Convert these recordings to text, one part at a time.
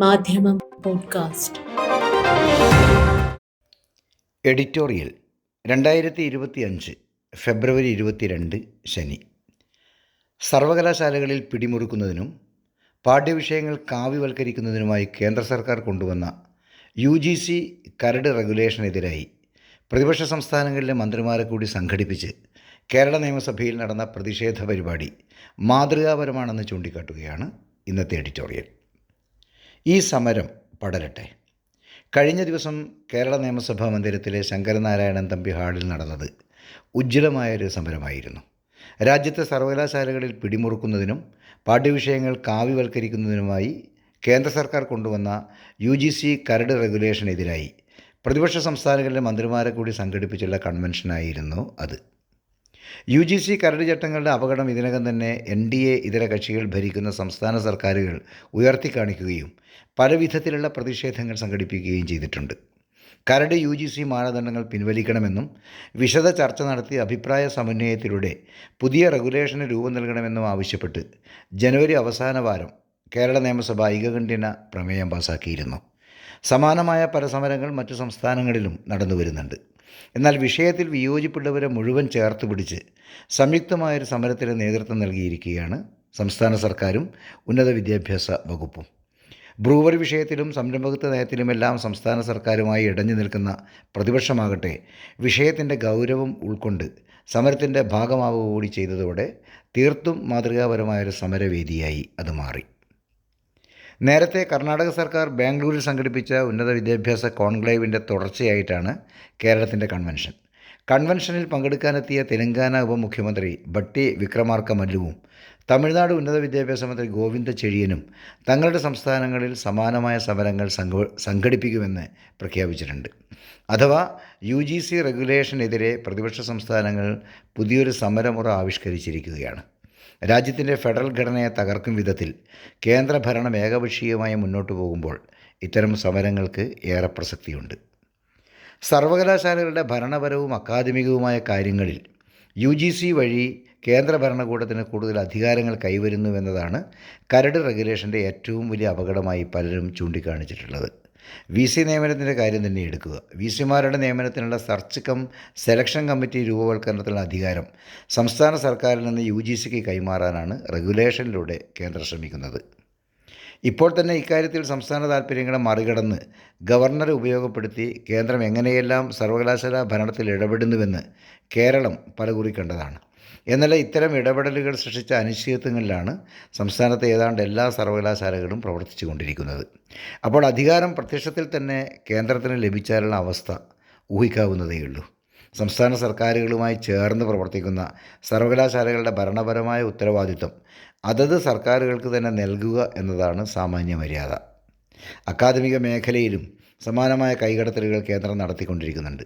മാധ്യമം podcast. Editorial രണ്ടായിരത്തി ഇരുപത്തി അഞ്ച് ഫെബ്രുവരി ഇരുപത്തിരണ്ട് ശനി. സർവകലാശാലകളിൽ പിടിമുറുക്കുന്നതിനും പാഠ്യവിഷയങ്ങൾ കാവ്യവൽക്കരിക്കുന്നതിനുമായി കേന്ദ്ര സർക്കാർ കൊണ്ടുവന്ന യു ജി സി കരട് റെഗുലേഷനെതിരായി പ്രതിപക്ഷ സംസ്ഥാനങ്ങളിലെ മന്ത്രിമാരെ കൂടി സംഘടിപ്പിച്ച് കേരള നിയമസഭയിൽ നടന്ന പ്രതിഷേധ പരിപാടി മാതൃകാപരമാണെന്ന് ചൂണ്ടിക്കാട്ടുകയാണ് ഇന്നത്തെ എഡിറ്റോറിയൽ. ഈ സമരം പടരട്ടെ. കഴിഞ്ഞ ദിവസം കേരള നിയമസഭാ മന്ദിരത്തിലെ ശങ്കരനാരായണൻ തമ്പി ഹാളിൽ നടന്നത് ഉജ്ജ്വലമായൊരു സമരമായിരുന്നു. രാജ്യത്തെ സർവകലാശാലകളിൽ പിടിമുറുക്കുന്നതിനും പാഠ്യവിഷയങ്ങൾ കാവ്യവൽക്കരിക്കുന്നതിനുമായി കേന്ദ്ര സർക്കാർ കൊണ്ടുവന്ന യു ജി സി കരട് റെഗുലേഷനെതിരായി പ്രതിപക്ഷ സംസ്ഥാനങ്ങളിലെ മന്ത്രിമാരെ കൂടി സംഘടിപ്പിച്ചുള്ള കൺവെൻഷനായിരുന്നു അത്. യു ജി സി കരട് ചട്ടങ്ങളുടെ അപകടം ഇതിനകം തന്നെ എൻ ഡി എ ഇതര കക്ഷികൾ ഭരിക്കുന്ന സംസ്ഥാന സർക്കാരുകൾ ഉയർത്തിക്കാണിക്കുകയും പല വിധത്തിലുള്ള പ്രതിഷേധങ്ങൾ സംഘടിപ്പിക്കുകയും ചെയ്തിട്ടുണ്ട്. കരട് യു ജി സി മാനദണ്ഡങ്ങൾ പിൻവലിക്കണമെന്നും വിശദ ചർച്ച നടത്തി അഭിപ്രായ സമന്വയത്തിലൂടെ പുതിയ റെഗുലേഷന് രൂപം നൽകണമെന്നും ആവശ്യപ്പെട്ട് ജനുവരി അവസാന വാരം കേരള നിയമസഭ ഐകകണ്ഠ്യന പ്രമേയം പാസാക്കിയിരുന്നു. സമാനമായ പല സമരങ്ങൾ മറ്റു സംസ്ഥാനങ്ങളിലും നടന്നു വരുന്നുണ്ട് എന്നാൽ വിഷയത്തിൽ വിയോജിപ്പുള്ളവരെ മുഴുവൻ ചേർത്ത് പിടിച്ച് സംയുക്തമായൊരു സമരത്തിന് നേതൃത്വം നൽകിയിരിക്കുകയാണ് സംസ്ഥാന സർക്കാരും ഉന്നത വിദ്യാഭ്യാസ വകുപ്പും. ബ്രൂവറി വിഷയത്തിലും സംരംഭകത്വ നയത്തിലുമെല്ലാം സംസ്ഥാന സർക്കാരുമായി ഇടഞ്ഞു നിൽക്കുന്ന പ്രതിപക്ഷമാകട്ടെ വിഷയത്തിന്റെ ഗൗരവം ഉൾക്കൊണ്ട് സമരത്തിന്റെ ഭാഗമാവുക കൂടി ചെയ്തതോടെ തീർത്തും മാതൃകാപരമായൊരു സമരവേദിയായി അത് മാറി. നേരത്തെ കർണാടക സർക്കാർ ബാംഗ്ലൂരിൽ സംഘടിപ്പിച്ച ഉന്നത വിദ്യാഭ്യാസ കോൺക്ലേവിന്റെ തുടർച്ചയായിട്ടാണ് കേരളത്തിന്റെ കൺവെൻഷൻ. കൺവെൻഷനിൽ പങ്കെടുക്കാനെത്തിയ തെലങ്കാന ഉപമുഖ്യമന്ത്രി ഭട്ടി വിക്രമാർക്ക മല്ലുവും തമിഴ്നാട് ഉന്നത വിദ്യാഭ്യാസ മന്ത്രി ഗോവിന്ദ ചെഴിയനും തങ്ങളുടെ സംസ്ഥാനങ്ങളിൽ സമാനമായ സമരങ്ങൾ സംഘ സംഘടിപ്പിക്കുമെന്ന് പ്രഖ്യാപിച്ചിട്ടുണ്ട്. അഥവാ യു ജി സി റെഗുലേഷനെതിരെ പ്രതിപക്ഷ സംസ്ഥാനങ്ങൾ പുതിയൊരു സമരമുറ ആവിഷ്കരിച്ചിരിക്കുകയാണ്. രാജ്യത്തിന്റെ ഫെഡറൽ ഘടനയെ തകർക്കും വിധത്തിൽ കേന്ദ്രഭരണം ഏകപക്ഷീയമായി മുന്നോട്ട് പോകുമ്പോൾ ഇത്തരം സമരങ്ങൾക്ക് ഏറെ പ്രസക്തിയുണ്ട്. സർവകലാശാലകളുടെ ഭരണപരവും അക്കാദമികവുമായ കാര്യങ്ങളിൽ യു ജി സി വഴി കേന്ദ്ര ഭരണകൂടത്തിന് കൂടുതൽ അധികാരങ്ങൾ കൈവരുന്നുവെന്നതാണ് കരട് റെഗുലേഷന്റെ ഏറ്റവും വലിയ അപകടമായി പലരും ചൂണ്ടിക്കാണിച്ചിട്ടുള്ളത്. വി സി നിയമനത്തിന്റെ കാര്യം തന്നെ എടുക്കുക. വി സിമാരുടെ നിയമനത്തിനുള്ള സെർച്ച് കം സെലക്ഷൻ കമ്മിറ്റി രൂപവൽക്കരണത്തിനുള്ള അധികാരം സംസ്ഥാന സർക്കാരിൽ നിന്ന് യു ജി സിക്ക് കൈമാറാനാണ് റെഗുലേഷനിലൂടെ കേന്ദ്രം ശ്രമിക്കുന്നത്. ഇപ്പോൾ തന്നെ ഇക്കാര്യത്തിൽ സംസ്ഥാന താൽപ്പര്യങ്ങളെ മറികടന്ന് ഗവർണറെ ഉപയോഗപ്പെടുത്തി കേന്ദ്രം എങ്ങനെയെല്ലാം സർവകലാശാല ഭരണത്തിൽ ഇടപെടുന്നുവെന്ന് കേരളം പലകുറി കണ്ടതാണ്. എന്നാൽ ഇത്തരം ഇടപെടലുകൾ സൃഷ്ടിച്ച അനിശ്ചിതത്വങ്ങളിലാണ് സംസ്ഥാനത്തെ ഏതാണ്ട് എല്ലാ സർവകലാശാലകളും പ്രവർത്തിച്ചു കൊണ്ടിരിക്കുന്നത് അപ്പോൾ അധികാരം പ്രത്യക്ഷത്തിൽ തന്നെ കേന്ദ്രത്തിന് ലഭിച്ചാലുള്ള അവസ്ഥ ഊഹിക്കാവുന്നതേയുള്ളൂ. സംസ്ഥാന സർക്കാരുകളുമായി ചേർന്ന് പ്രവർത്തിക്കുന്ന സർവകലാശാലകളുടെ ഭരണപരമായ ഉത്തരവാദിത്വം അതത് സർക്കാരുകൾക്ക് തന്നെ നൽകുക എന്നതാണ് സാമാന്യ മര്യാദ. അക്കാദമിക മേഖലയിലും സമാനമായ കൈകടത്തലുകൾ കേന്ദ്രം നടത്തിക്കൊണ്ടിരിക്കുന്നുണ്ട്.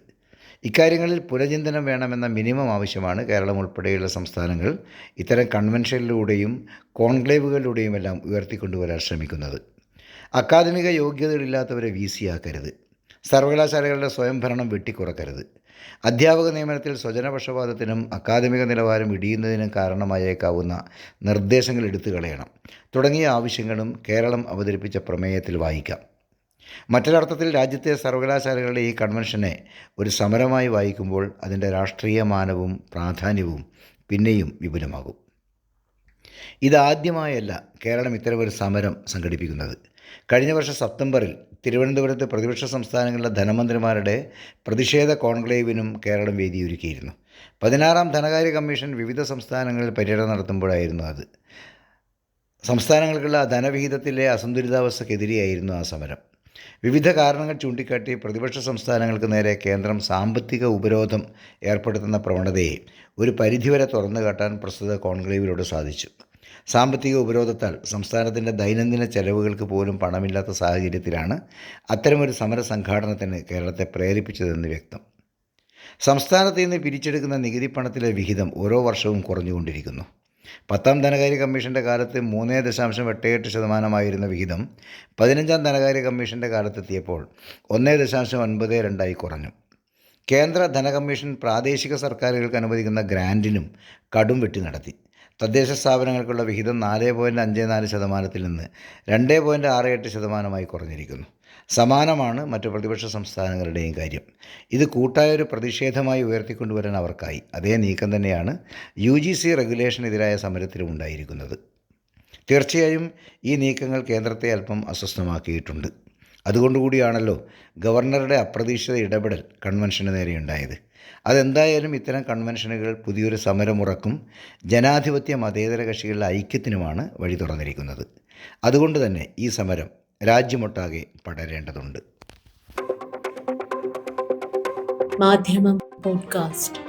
ഇക്കാര്യങ്ങളിൽ പുനചിന്തനം വേണമെന്ന മിനിമം ആവശ്യമാണ് കേരളം ഉൾപ്പെടെയുള്ള സംസ്ഥാനങ്ങൾ. ഇത്തരം കൺവെൻഷനിലൂടെയും കോൺക്ലേവുകളിലൂടെയുമെല്ലാം ഉയർത്തിക്കൊണ്ടുവരാൻ ശ്രമിക്കുന്നത്. അക്കാദമിക യോഗ്യതകളില്ലാത്തവരെ വി സി ആക്കരുത് സർവകലാശാലകളുടെ സ്വയംഭരണം വെട്ടിക്കുറക്കരുത്. അധ്യാപക നിയമനത്തിൽ സ്വജനപക്ഷപാതത്തിനും അക്കാദമിക നിലവാരം ഇടിയുന്നതിനും കാരണമായേക്കാവുന്ന നിർദ്ദേശങ്ങൾ എടുത്തു കളയണം തുടങ്ങിയ ആവശ്യങ്ങളും കേരളം അവതരിപ്പിച്ച പ്രമേയത്തിൽ വായിക്കാം. മറ്റൊരർത്ഥത്തിൽ രാജ്യത്തെ സർവകലാശാലകളുടെ ഈ കൺവെൻഷനെ ഒരു സമരമായി വായിക്കുമ്പോൾ അതിന്റെ രാഷ്ട്രീയ മാനവും പ്രാധാന്യവും പിന്നെയും വിപുലമാകും. ഇതാദ്യമായല്ല കേരളം ഇത്തരമൊരു സമരം സംഘടിപ്പിക്കുന്നത്. കഴിഞ്ഞ വർഷം സെപ്റ്റംബറിൽ തിരുവനന്തപുരത്ത് പ്രതിപക്ഷ സംസ്ഥാനങ്ങളിലെ ധനമന്ത്രിമാരുടെ പ്രതിഷേധ കോൺക്ലേവിനും കേരളം വേദിയൊരുക്കിയിരുന്നു. പതിനാറാം ധനകാര്യ കമ്മീഷൻ വിവിധ സംസ്ഥാനങ്ങളിൽ പര്യടനം നടത്തുമ്പോഴായിരുന്നു അത്. സംസ്ഥാനങ്ങൾക്കുള്ള ധനവിഹിതത്തിലെ അസന്തുലിതാവസ്ഥക്കെതിരെയായിരുന്നു ആ സമരം. വിവിധ കാരണങ്ങൾ ചൂണ്ടിക്കാട്ടി പ്രതിപക്ഷ സംസ്ഥാനങ്ങൾക്ക് നേരെ കേന്ദ്രം സാമ്പത്തിക ഉപരോധം ഏർപ്പെടുത്തുന്ന പ്രവണതയെ ഒരു പരിധിവരെ തുറന്നു കാട്ടാൻ പ്രസ്തുത കോൺക്ലേവിലൂടെ സാധിച്ചു. സാമ്പത്തിക ഉപരോധത്താൽ സംസ്ഥാനത്തിന്റെ ദൈനംദിന ചെലവുകൾക്ക് പോലും പണമില്ലാത്ത സാഹചര്യത്തിലാണ് അത്തരമൊരു സമര സംഘാടനത്തിന് കേരളത്തെ പ്രേരിപ്പിച്ചതെന്ന് വ്യക്തം. സംസ്ഥാനത്ത് നിന്ന് പിരിച്ചെടുക്കുന്ന നികുതി പണത്തിലെ വിഹിതം ഓരോ വർഷവും കുറഞ്ഞുകൊണ്ടിരിക്കുന്നു. പത്താം ധനകാര്യ കമ്മീഷന്റെ കാലത്ത് മൂന്ന് ദശാംശം എട്ട് എട്ട് ശതമാനമായിരുന്ന വിഹിതം പതിനഞ്ചാം ധനകാര്യ കമ്മീഷന്റെ കാലത്തെത്തിയപ്പോൾ ഒന്ന് ദശാംശം ഒൻപത് രണ്ടായി കുറഞ്ഞു. കേന്ദ്ര ധനകമ്മീഷൻ പ്രാദേശിക സർക്കാരുകൾക്ക് അനുവദിക്കുന്ന ഗ്രാന്റിനും കടും വെട്ടി നടത്തി. തദ്ദേശ സ്ഥാപനങ്ങൾക്കുള്ള വിഹിതം നാല് പോയിന്റ് അഞ്ച് നാല് ശതമാനത്തിൽ നിന്ന് രണ്ട് പോയിന്റ് ആറ് എട്ട് ശതമാനമായി കുറഞ്ഞിരിക്കുന്നു. സമാനമാണ് മറ്റു പ്രതിപക്ഷ സംസ്ഥാനങ്ങളുടെയും കാര്യം. ഇത് കൂട്ടായ ഒരു പ്രതിഷേധമായി ഉയർത്തിക്കൊണ്ടുവരാൻ അവർക്കായി. അതേ നീക്കം തന്നെയാണ് യു ജി സി റെഗുലേഷനെതിരായ സമരത്തിലും ഉണ്ടായിരിക്കുന്നത്. തീർച്ചയായും ഈ നീക്കങ്ങൾ കേന്ദ്രത്തെ അല്പം അസ്വസ്ഥമാക്കിയിട്ടുണ്ട്. അതുകൊണ്ടുകൂടിയാണല്ലോ ഗവർണറുടെ അപ്രതീക്ഷിത ഇടപെടൽ കൺവെൻഷന് നേരെയുണ്ടായത്. അതെന്തായാലും ഇത്തരം കൺവെൻഷനുകൾ പുതിയൊരു സമരമുറക്കും ജനാധിപത്യ മതേതര കക്ഷികളുടെ ഐക്യത്തിനുമാണ് വഴി തുറന്നിരിക്കുന്നത്. അതുകൊണ്ട് തന്നെ ഈ സമരം രാജ്യമൊട്ടാകെ പടരേണ്ടതുണ്ട്. മാധ്യമം പോഡ്കാസ്റ്റ്.